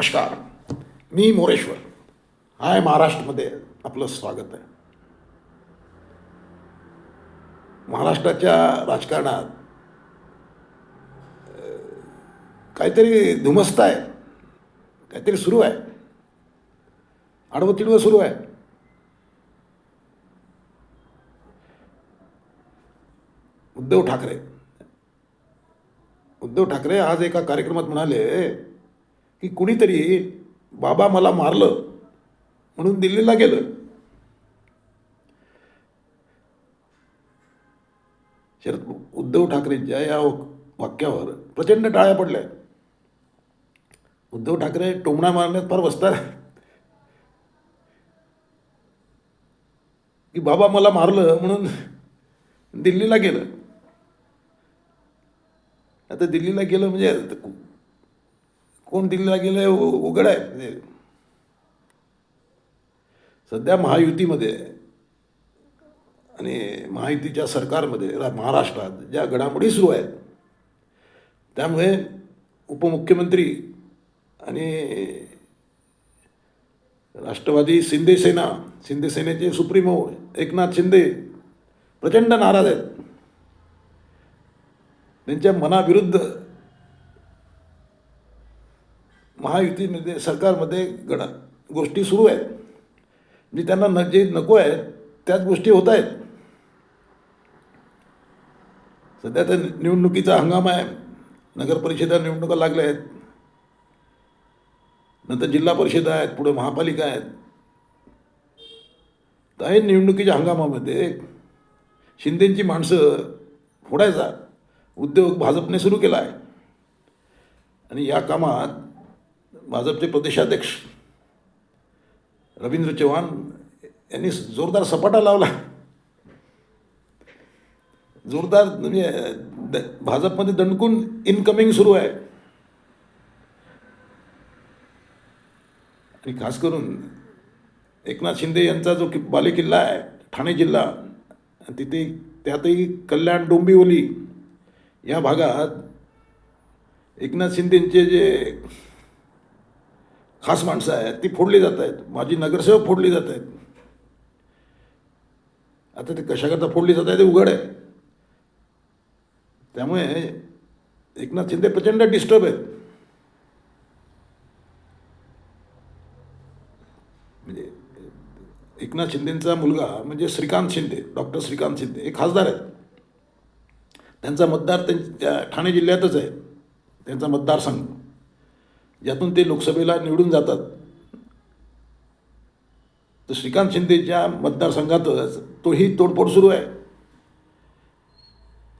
नमस्कार. मी मोरेश्वर. हाय महाराष्ट्रमध्ये आपलं स्वागत आहे. महाराष्ट्राच्या राजकारणात काहीतरी धुमस्त आहे. काहीतरी सुरू आहे. आडवं तिडवं सुरू आहे. उद्धव ठाकरे. उद्धव ठाकरे आज एका कार्यक्रमात म्हणाले की कुणीतरी बाबा मला मारलं म्हणून दिल्लीला गेलं. शरद उद्धव ठाकरेंच्या या वाक्यावर प्रचंड टाळ्या पडल्या. उद्धव ठाकरे टोमणा मारण्यात फार बसतात की बाबा मला मारलं म्हणून दिल्लीला गेलं. आता दिल्लीला गेलं म्हणजे आता कोण दिल्लीला गेलं उघड आहे. म्हणजे सध्या महायुतीमध्ये आणि महायुतीच्या सरकारमध्ये महाराष्ट्रात ज्या घडामोडी सुरू आहेत त्यामुळे उपमुख्यमंत्री आणि राष्ट्रवादी शिंदे सेना शिंदे सेनेचे सुप्रीमो एकनाथ शिंदे प्रचंड नाराज आहेत. त्यांच्या मनाविरुद्ध महायुतीमध्ये सरकारमध्ये गण गोष्टी सुरू आहेत. म्हणजे त्यांना न जे नको आहेत त्याच गोष्टी होत आहेत. सध्या तर निवडणुकीचा हंगाम आहे. नगर परिषदा निवडणुका लागल्या आहेत. नंतर जिल्हा परिषदा आहेत पुढे महापालिका आहेत. तर आहे निवडणुकीच्या हंगामामध्ये शिंदेची माणसं फोडायचा उद्योग भाजपने सुरू केला आहे. आणि या कामात भाजपचे प्रदेशाध्यक्ष रवींद्र चव्हाण यांनी जोरदार सपाटा लावला. जोरदार म्हणजे द- भाजपमध्ये दणकून इनकमिंग सुरू आहे. आणि खास करून एकनाथ शिंदे यांचा जो कि बालेकिल्ला आहे ठाणे जिल्हा तिथे त्यातही कल्याण डोंबिवली या भागात एकनाथ शिंदेचे जे खास माणसं आहेत ती फोडली जात आहेत. माझी नगरसेवक फोडली जात आहेत. आता ते कशाकरता फोडली जात आहे ते उघड आहे. त्यामुळे एकनाथ शिंदे प्रचंड डिस्टर्ब आहेत. म्हणजे एकनाथ शिंदेचा मुलगा म्हणजे श्रीकांत शिंदे डॉक्टर श्रीकांत शिंदे हे खासदार आहेत. त्यांचा मतदार त्यांच्या ठाणे जिल्ह्यातच आहे. त्यांचा मतदारसंघ. ज्यातून ते लोकसभेला निवडून जातात. तर श्रीकांत शिंदेच्या मतदारसंघातच तोही तोडफोड सुरू आहे.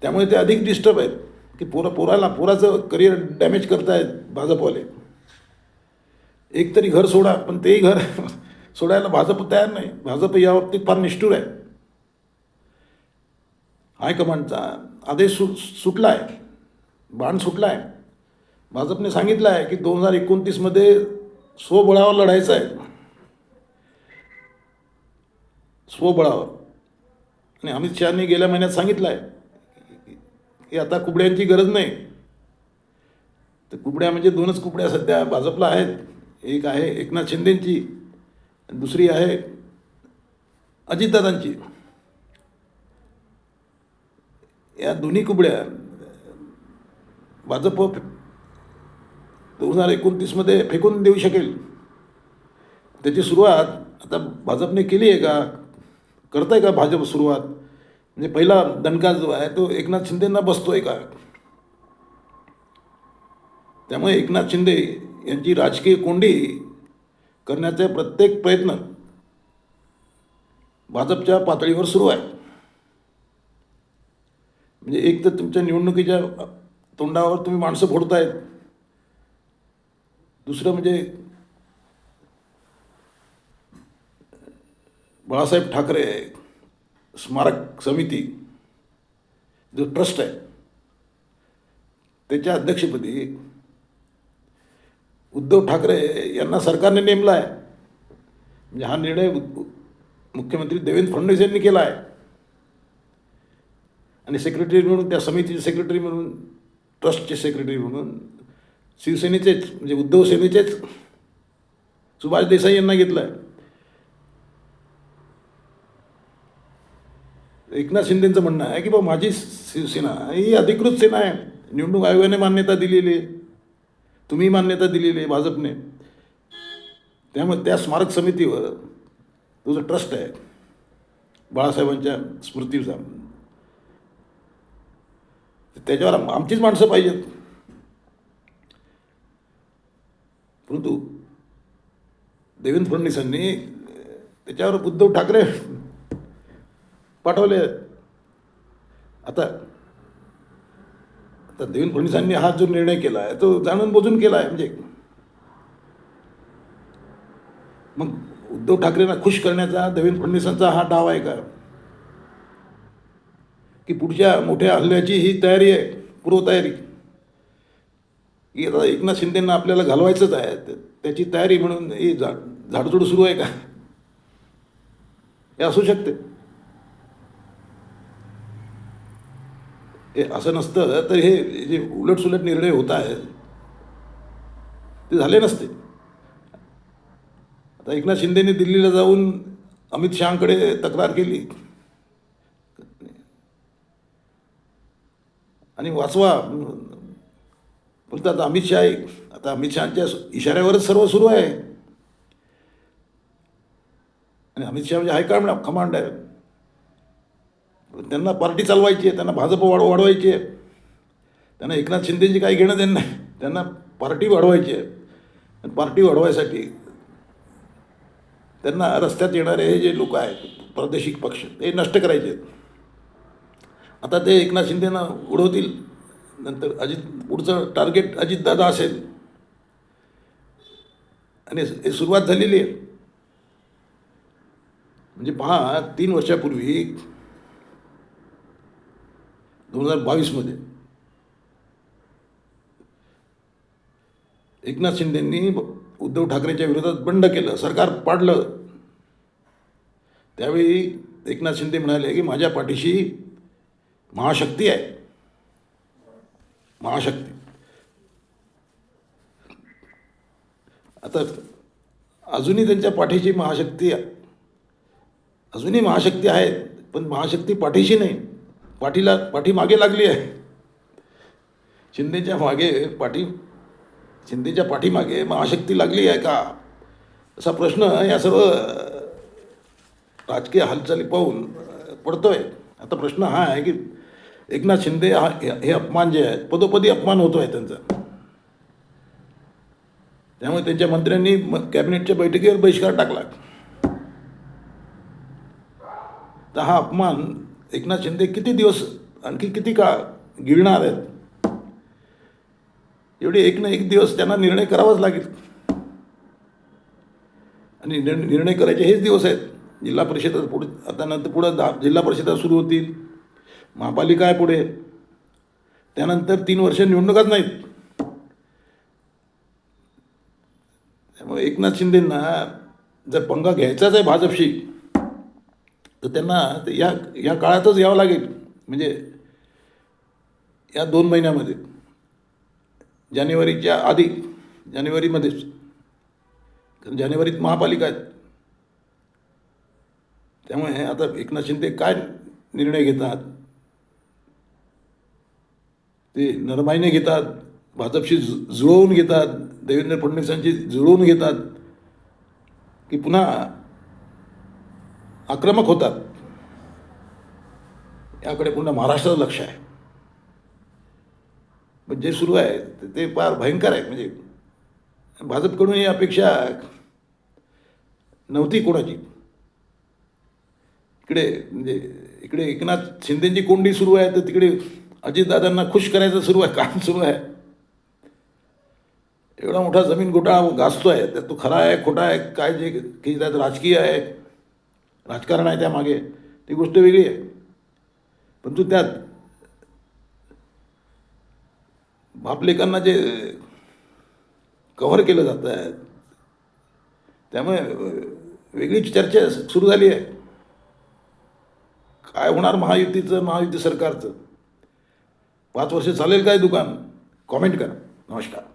त्यामुळे ते अधिक डिस्टर्ब आहेत की पोरा पोराला पोराचं करिअर डॅमेज करतायत भाजपवाले. एक तरी घर सोडा पण तेही घर सोडायला भाजप तयार नाही. भाजप या बाबतीत फार निष्ठूर आहे. हायकमांडचा आदेश सु सुटला आहे बाण सुटला आहे भाजपने सांगितलं आहे की दोन हजार एकोणतीसमध्ये स्वबळावर लढायचं आहे. स्वबळावर. आणि अमित शहानी गेल्या महिन्यात सांगितलं आहे की आता कुबड्यांची गरज नाही. तर कुबड्या म्हणजे दोनच कुबड्या सध्या भाजपला आहेत. एक आहे एकनाथ शिंदेंची दुसरी आहे अजितदादांची. या दोन्ही कुबड्या भाजप दोन हजार एकोणतीसमध्ये फेकून देऊ शकेल. त्याची सुरुवात आता भाजपने केली आहे का? करत आहे का भाजप सुरुवात? म्हणजे पहिला दणका जो आहे तो एकनाथ शिंदेंना बसतो आहे का? त्यामुळे एकनाथ शिंदे यांची राजकीय कोंडी करण्याचे प्रत्येक प्रयत्न भाजपच्या पातळीवर सुरू आहे. म्हणजे एक तर तुमच्या निवडणुकीच्या तोंडावर तुम्ही माणसं फोडतायत. दुसरं म्हणजे बाळासाहेब ठाकरे स्मारक समिती जो ट्रस्ट आहे त्याच्या अध्यक्षपदी उद्धव ठाकरे यांना सरकारने नेमला आहे. म्हणजे हा निर्णय मुख्यमंत्री देवेंद्र फडणवीस यांनी केला आहे. आणि सेक्रेटरी म्हणून त्या समितीचे सेक्रेटरी म्हणून ट्रस्टचे सेक्रेटरी म्हणून शिवसेनेचेच म्हणजे उद्धव सेनेचेच. सुभाष देसाई यांना घेतलं आहे एकनाथ शिंदेचं म्हणणं आहे की बा माझी शिवसेना ही अधिकृत सेना आहे. निवडणूक आयोगाने मान्यता दिलेली आहे. तुम्ही मान्यता दिलेली आहे भाजपने. त्यामुळे त्या स्मारक समितीवर तुझं ट्रस्ट आहे. बाळासाहेबांच्या स्मृतीचा. त्याच्यावर आमचीच माणसं पाहिजेत. परंतु देवेंद्र फडणवीसांनी त्याच्यावर उद्धव ठाकरे पाठवले. आता आता देवेंद्र फडणवीसांनी हा जो निर्णय केला आहे तो जाणून बोजून केला आहे म्हणजे. मग उद्धव ठाकरेंना खुश करण्याचा देवेंद्र फडणवीसांचा हा डाव आहे का? की पुढच्या मोठ्या हल्ल्याची ही तयारी आहे पूर्वतयारी. की आता एकनाथ शिंदेंना आपल्याला घालवायचंच आहे. त्याची तयारी म्हणून ही झाड झाडझूड सुरू आहे का? हे असू शकते. हे असं नसतं तर हे जे उलटसुलट निर्णय होत आहेत ते झाले नसते. आता एकनाथ शिंदेने दिल्लीला जाऊन अमित शहाकडे तक्रार केली. आणि वाचवा फक्त आता अमित शहा आता अमित शहाच्या इशाऱ्यावरच सर्व सुरू आहे. आणि अमित शहा म्हणजे हायकमांड कमांड आहे. त्यांना पार्टी चालवायची आहे त्यांना भाजप वाढ वाढवायची आहे. त्यांना एकनाथ शिंदेची काही घेणं देणं नाही. त्यांना पार्टी वाढवायची आहे. आणि पार्टी वाढवायसाठी त्यांना रस्त्यात येणारे हे जे लोक आहेत प्रादेशिक पक्ष ते नष्ट करायचे आहेत. आता ते एकनाथ शिंदेना उडवतील. नंतर अजित पुढचं टार्गेट अजितदादा असेल. आणि हे सुरुवात झालेली आहे. म्हणजे पहा तीन वर्षापूर्वी दोन हजार बावीसमध्ये एकनाथ शिंदेंनी उद्धव ठाकरेंच्या विरोधात बंड केलं सरकार पाडलं. त्यावेळी एकनाथ शिंदे म्हणाले की माझ्या पाठीशी महाशक्ती आहे. महाशक्ती आता अजूनही त्यांच्या पाठीशी महाशक्ती अजूनही महाशक्ती आहे पण महाशक्ती पाठीशी नाही. पाठीला पाठी मागे लागली आहे. शिंदेच्या मागे पाठी शिंदेच्या पाठीमागे महाशक्ती लागली आहे का? असा प्रश्न या सर्व राजकीय हालचाली पाहून पडतोय. आता प्रश्न हा आहे की एकनाथ शिंदे हा हे अपमान जे आहेत पदोपदी अपमान होतो आहे त्यांचा. त्यामुळे त्यांच्या मंत्र्यांनी म- कॅबिनेटच्या बैठकीवर बहिष्कार टाकला. तर हा अपमान एकनाथ शिंदे किती दिवस आणखी किती काळ गिळणार आहेत? एवढे एक ना एक दिवस त्यांना निर्णय करावाच लागेल. आणि निर्णय करायचे हेच दिवस आहेत. जिल्हा परिषद पुढे आता नंतर पुढं दहा जिल्हा परिषदा सुरू होतील. महापालिका आहे पुढे. त्यानंतर तीन वर्ष निवडणुकाच नाहीत. त्यामुळे एकनाथ शिंदेंना जर पंगा घ्यायचाच आहे भाजपशी तर त्यांना या या काळातच यावं लागेल. म्हणजे या दोन महिन्यामध्ये. जानेवारीच्या आधी जानेवारीमध्येच. कारण जानेवारीत महापालिका आहेत. त्यामुळे आता एकनाथ शिंदे काय निर्णय घेतात? ते नरमाईने घेतात भाजपशी जुळवून घेतात देवेंद्र फडणवीसांशी जुळवून घेतात की पुन्हा आक्रमक होतात. याकडे पुन्हा महाराष्ट्राचं लक्ष आहे. पण जे सुरू आहे ते- ते फार भयंकर आहे. म्हणजे भाजपकडून ही अपेक्षा नव्हती कोणाची. इकडे म्हणजे इकडे एकनाथ शिंदेची कोंडी सुरू आहे तर तिकडे अजितदादांना खुश करायचं सुरू आहे काम सुरू आहे. एवढा मोठा जमीन घोटाळा आहे त्यात तो खरा आहे खोटा आहे काय जे की त्यात राजकीय आहे राजकारण आहे त्यामागे ती गोष्ट वेगळी आहे. परंतु त्यात बापलेकांना जे कव्हर केलं जातं आहे त्यामुळे वेगळीच चर्चा सुरू झाली आहे. काय होणार महायुतीचं महायुती सरकारचं? पाच वर्ष चालेल काय दुकान? कॉमेंट करा. नमस्कार.